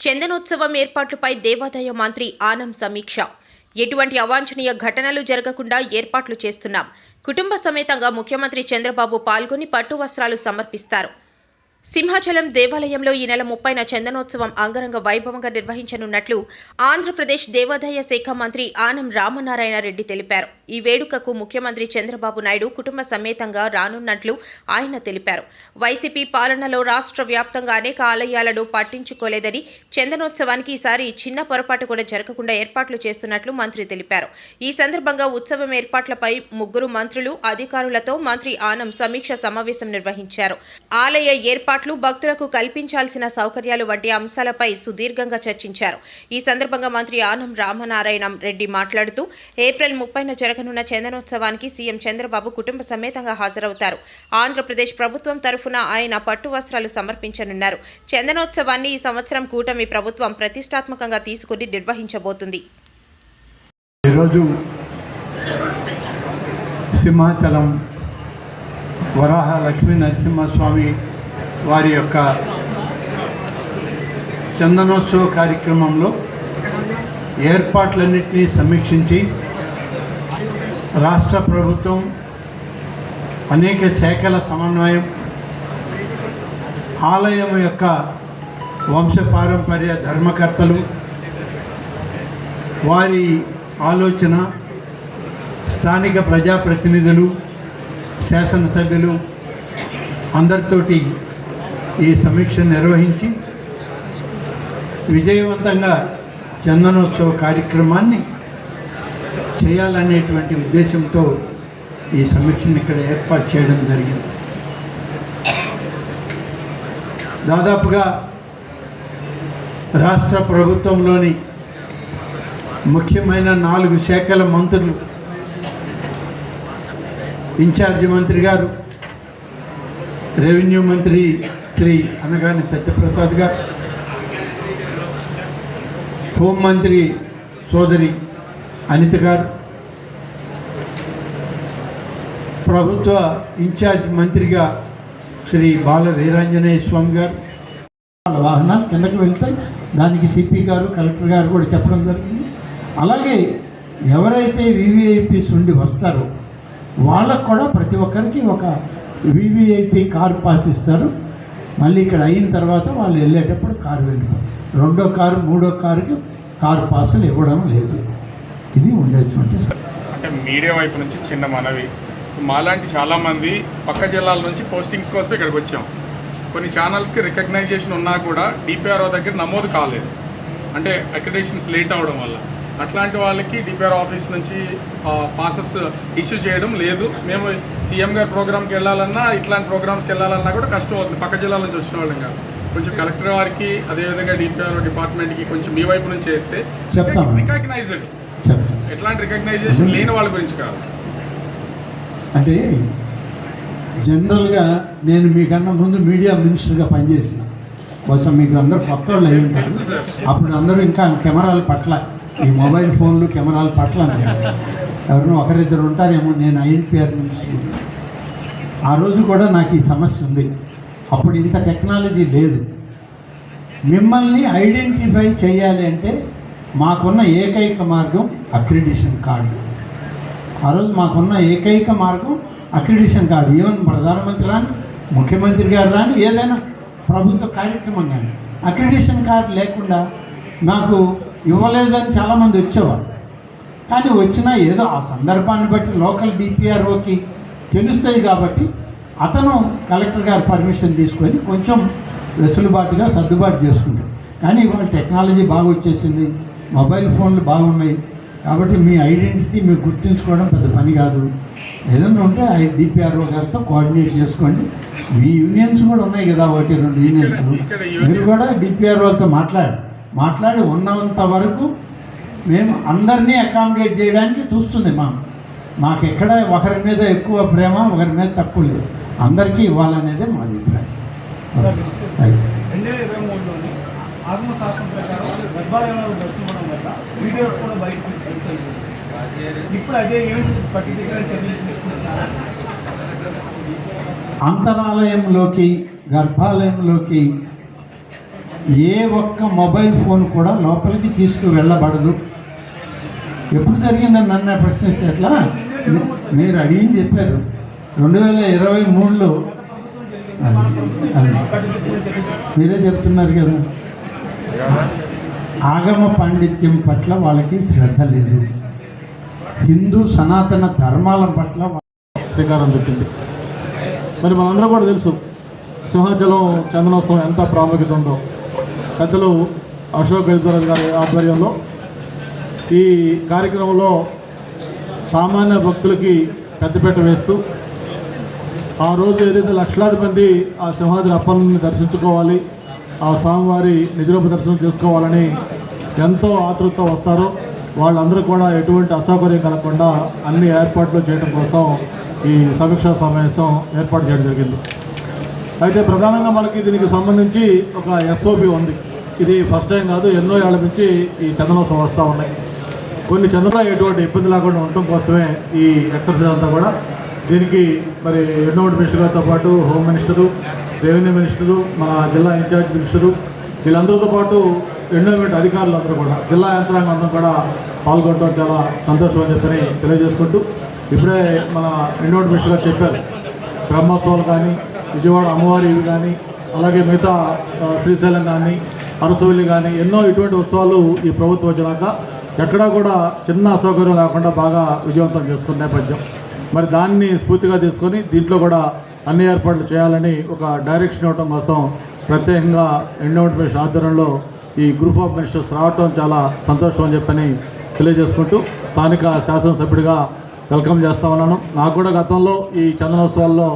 చందనోత్సవం ఏర్పాట్లపై దేవాదాయ మంత్రి ఆనం సమీక్ష. ఎటువంటి అవాంఛనీయ ఘటనలు జరగకుండా ఏర్పాట్లు చేస్తున్నాం. కుటుంబ సమేతంగా ముఖ్యమంత్రి చంద్రబాబు పాల్గొని పట్టు వస్త్రాలు సమర్పిస్తారు. సింహాచలం దేవాలయంలో ఈ నెల ముప్పైన చందనోత్సవం అంగరంగ వైభవంగా నిర్వహించనున్నట్లు ఆంధ్రప్రదేశ్ దేవాదాయ శాఖ మంత్రి ఆనం రామనారాయణ రెడ్డి తెలిపారు. ఈ వేడుకకు ముఖ్యమంత్రి చంద్రబాబు నాయుడు కుటుంబ సమేతంగా రానున్నట్లు ఆయన తెలిపారు. వైసీపీ పాలనలో రాష్ట్ర వ్యాప్తంగా అనేక ఆలయాలను పట్టించుకోలేదని చందనోత్సవానికి ఈసారి చిన్న పొరపాటు కూడా జరగకుండా ఏర్పాట్లు చేస్తున్నట్లు మంత్రి తెలిపారు. ఈ సందర్భంగా ఉత్సవం ఏర్పాట్లపై ముగ్గురు మంత్రులు అధికారులతో మంత్రి ఆనం సమీక్ష సమావేశం నిర్వహించారు. ఆలయ ఏర్పాట్లు భక్తులకు కల్పించాల్సిన సౌకర్యాలు వంటి అంశాలపై సుదీర్ఘంగా చర్చించారు. ఈ సందర్భంగా మంత్రి ఆనం రామనారాయణ రెడ్డి మాట్లాడుతూ ఏప్రిల్ ముప్పైన జరగనున్న చందనోత్సవానికి సీఎం చంద్రబాబు కుటుంబ సమేతంగా హాజరవుతారు. ఆంధ్రప్రదేశ్ ప్రభుత్వం తరఫున ఆయన పట్టు వస్త్రాలు సమర్పించనున్నారు. చందనోత్సవాన్ని ఈ సంవత్సరం కూటమి ప్రభుత్వం ప్రతిష్టాత్మకంగా తీసుకుని నిర్వహించబోతుంది. ఈరోజు సింహాచలం వరాహ లక్ష్మీ నరసింహస్వామి వారి యొక్క చందనోత్సవ కార్యక్రమంలో ఏర్పాట్లన్నింటినీ సమీక్షించి రాష్ట్ర ప్రభుత్వం అనేక శాఖల సమన్వయం ఆలయం యొక్క వంశపారంపర్య ధర్మకర్తలు వారి ఆలోచన స్థానిక ప్రజాప్రతినిధులు శాసనసభ్యులు అందరితోటి ఈ సమీక్ష నిర్వహించి విజయవంతంగా చందనోత్సవ కార్యక్రమాన్ని చేయాలనేటువంటి ఉద్దేశంతో ఈ సమీక్షను ఇక్కడ ఏర్పాటు చేయడం జరిగింది. దాదాపుగా రాష్ట్ర ప్రభుత్వంలోని ముఖ్యమైన నాలుగు శాఖల మంత్రులు ఇన్ఛార్జి మంత్రి గారు రెవెన్యూ మంత్రి శ్రీ అనగాని సత్యప్రసాద్ గారు హోంమంత్రి సోదరి అనిత గారు ప్రభుత్వ ఇన్ఛార్జ్ మంత్రిగా శ్రీ బాల వీరాంజనేయ స్వామి గారు. వాళ్ళ వాహనాలు కిందకి వెళ్తాయి. దానికి సిపి గారు కలెక్టర్ గారు కూడా చెప్పడం జరిగింది. అలాగే ఎవరైతే వివిఐపీస్ ఉండి వస్తారో వాళ్ళకు కూడా ప్రతి ఒక్కరికి ఒక వివిఐపి కార్ పాస్ ఇస్తారు. మళ్ళీ ఇక్కడ అయిన తర్వాత వాళ్ళు వెళ్ళేటప్పుడు కారు వెళ్ళిపోయి రెండో కారు మూడో కారుకి కారు పాసులు ఇవ్వడం లేదు. ఇది ఉండేటువంటి అంటే మీడియా వైపు నుంచి చిన్న మనవి. మాలాంటి చాలామంది పక్క జిల్లాల నుంచి పోస్టింగ్స్ కోసం ఇక్కడికి వచ్చాం. కొన్ని ఛానల్స్కి రికగ్నైజేషన్ ఉన్నా కూడా డిపిఆర్ఓ దగ్గర నమోదు కాలేదు. అంటే అక్రిడేషన్స్ లేట్ అవడం వల్ల. అట్లాంటి వాళ్ళకి డిపిఆర్ ఆఫీస్ నుంచి పాసెస్ ఇష్యూ చేయడం లేదు. మేము సీఎం గారి ప్రోగ్రామ్కి వెళ్ళాలన్నా ఇట్లాంటి ప్రోగ్రామ్స్కి వెళ్ళాలన్నా కూడా కష్టం అవుతుంది. పక్క జిల్లాల నుంచి వచ్చిన వాళ్ళం కాదు. కొంచెం కలెక్టర్ వారికి అదేవిధంగా డిపిఆర్ డిపార్ట్మెంట్కి కొంచెం మీ వైపు నుంచి చేస్తే చెప్తాం. రికగ్నైజ్డ్. ఎట్లాంటి రికగ్నైజేషన్ లేని వాళ్ళ గురించి కాదు. అంటే జనరల్గా నేను మీకన్నా ముందు మీడియా మినిస్టర్గా పనిచేసిన. బహుశా మీకు అందరూ కొత్త వాళ్ళు అయి ఉంటారు అప్పుడు అందరూ ఇంకా కెమెరాల పట్ల ఈ మొబైల్ ఫోన్లు కెమెరాల పట్ల ఎవరినో ఒకరిద్దరు ఉంటారేమో నేను ఐఎన్పిఆర్ మినిస్టర్ ఆ రోజు కూడా నాకు ఈ సమస్య ఉంది. అప్పుడు ఇంత టెక్నాలజీ లేదు. మిమ్మల్ని ఐడెంటిఫై చేయాలి అంటే మాకున్న ఏకైక మార్గం అక్రిడిషన్ కార్డు. ఆ రోజు మాకున్న ఏకైక మార్గం అక్రిడిషన్ కార్డు. ఈవెన్ ప్రధానమంత్రి రాని ముఖ్యమంత్రి గారు రాని ఏదైనా ప్రభుత్వ కార్యక్రమం కానీ. అక్రిడిషన్ కార్డు లేకుండా నాకు ఇవ్వలేదని చాలామంది వచ్చేవారు కానీ వచ్చినా ఏదో ఆ సందర్భాన్ని బట్టి లోకల్ డిపిఆర్ఓకి తెలుస్తాయి కాబట్టి అతను కలెక్టర్ గారు పర్మిషన్ తీసుకొని కొంచెం వెసులుబాటుగా సర్దుబాటు చేసుకుంటాడు. కానీ ఇవాళ టెక్నాలజీ బాగా వచ్చేసింది మొబైల్ ఫోన్లు బాగున్నాయి కాబట్టి మీ ఐడెంటిటీ మీరు గుర్తుంచుకోవడం పెద్ద పని కాదు. ఏదైనా ఉంటే ఐ డిపిఆర్ఓ గారితో కోఆర్డినేట్ చేసుకోండి. మీ యూనియన్స్ కూడా ఉన్నాయి కదా ఒకటి రెండు యూనియన్స్. మీరు కూడా డిపిఆర్ఓతో మాట్లాడి మాట్లాడి ఉన్నంత వరకు మేము అందరినీ అకామిడేట్ చేయడానికి చూస్తుంది మా మాకు ఎక్కడ ఒకరి మీద ఎక్కువ ప్రేమ ఒకరి మీద తక్కువ లేదు. అందరికీ ఇవ్వాలనేదే మా అభిప్రాయం. రైట్ రెండు వేల ఇరవై మూడులోని ఆత్మశాస్త్రం ప్రకారం గర్భాలయంలో దర్శించడం వల్ల వీడియోస్ కూడా బయటకు వచ్చాయి ఇప్పుడు అదే ఏంటి పర్టికులర్ చర్యలు తీసుకుంటున్నారు? అంతరాలయంలోకి గర్భాలయంలోకి ఏ ఒక్క మొబైల్ ఫోన్ కూడా లోపలికి తీసుకు వెళ్ళబడదు ఎప్పుడు జరిగిందని నన్ను ప్రశ్నిస్తే ఎట్లా? మీరు అడిగింది చెప్పారు. రెండు వేల ఇరవై మూడులో అది మీరే చెప్తున్నారు కదా. ఆగమ పాండిత్యం పట్ల వాళ్ళకి శ్రద్ధ లేదు. హిందూ సనాతన ధర్మాల పట్ల శ్రీకారం పెట్టింది. మరి మనందరూ కూడా తెలుసు సింహాచలం చందనోత్సవం ఎంత ప్రాముఖ్యత ఉందో. పెద్దలు అశోక్ గజరాజ్ గారి ఆధ్వర్యంలో ఈ కార్యక్రమంలో సామాన్య భక్తులకి పెద్దపీట వేస్తూ ఆ రోజు ఏదైతే లక్షలాది మంది ఆ సింహాద్రి అప్పని దర్శించుకోవాలి ఆ స్వామివారి నిజరూప దర్శనం చేసుకోవాలని ఎంతో ఆతృత వస్తారో. వాళ్ళందరూ కూడా ఎటువంటి అసౌకర్యం కలగకుండా అన్ని ఏర్పాట్లు చేయడం కోసం ఈ సమీక్షా సమావేశం ఏర్పాటు చేయడం జరిగింది. అయితే ప్రధానంగా మనకి దీనికి సంబంధించి ఒక ఎస్ఓపి ఉంది. ఇది ఫస్ట్ టైం కాదు ఎన్నో ఏళ్ళ నుంచి ఈ చందనోత్సవం వస్తూ ఉన్నాయి. కొన్ని చంద్రలో ఎటువంటి ఇబ్బంది లేకుండా ఉండటం కోసమే ఈ ఎక్సర్సైజ్ అంతా కూడా. దీనికి మరి ఎన్నోటి మినిస్టర్ గారితో పాటు హోమ్ మినిస్టరు రెవెన్యూ మినిస్టరు మన జిల్లా ఇన్ఛార్జ్ మినిస్టరు వీళ్ళందరితో పాటు ఎండోమెంట్ అధికారులు అందరూ కూడా జిల్లా యంత్రాంగం అందరూ కూడా పాల్గొనడం చాలా సంతోషం అని చెప్పని తెలియజేసుకుంటూ ఇప్పుడే మన ఎండోమెంట్ మినిస్టర్ గారు చెప్పారు. బ్రహ్మోత్సవాలు కానీ విజయవాడ అమ్మవారి కానీ అలాగే మిగతా శ్రీశైలం కానీ అరసవల్లి కానీ ఎన్నో ఇటువంటి ఉత్సవాలు ఈ ప్రభుత్వం వచ్చినాక ఎక్కడా కూడా చిన్న అసౌకర్యం లేకుండా బాగా విజయవంతం చేసుకున్న నేపథ్యం. మరి దాన్ని స్ఫూర్తిగా తీసుకొని దీంట్లో కూడా అన్ని ఏర్పాట్లు చేయాలని ఒక డైరెక్షన్ ఇవ్వడం కోసం ప్రత్యేకంగా ఎండోమెంట్ మినిస్టర్ ఆధ్వర్యంలో ఈ గ్రూప్ ఆఫ్ మినిస్టర్స్ రావటం చాలా సంతోషం అని చెప్పని తెలియజేసుకుంటూ స్థానిక శాసనసభ్యుడిగా వెల్కమ్ చేస్తా ఉన్నాను. నాకు కూడా గతంలో ఈ చందనోత్సవాల్లో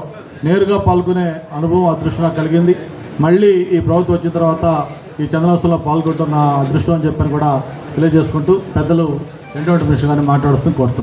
నేరుగా పాల్గొనే అనుభవం అదృష్టం నాకు కలిగింది. మళ్ళీ ఈ ప్రభుత్వం వచ్చిన తర్వాత ఈ చందనోత్సవంలో పాల్గొంటున్న అదృష్టం అని చెప్పని కూడా తెలియజేసుకుంటూ పెద్దలు ఎండోమెంట్ విషయంగానే గారిని మాట్లాడుతూ కోరుతున్నాను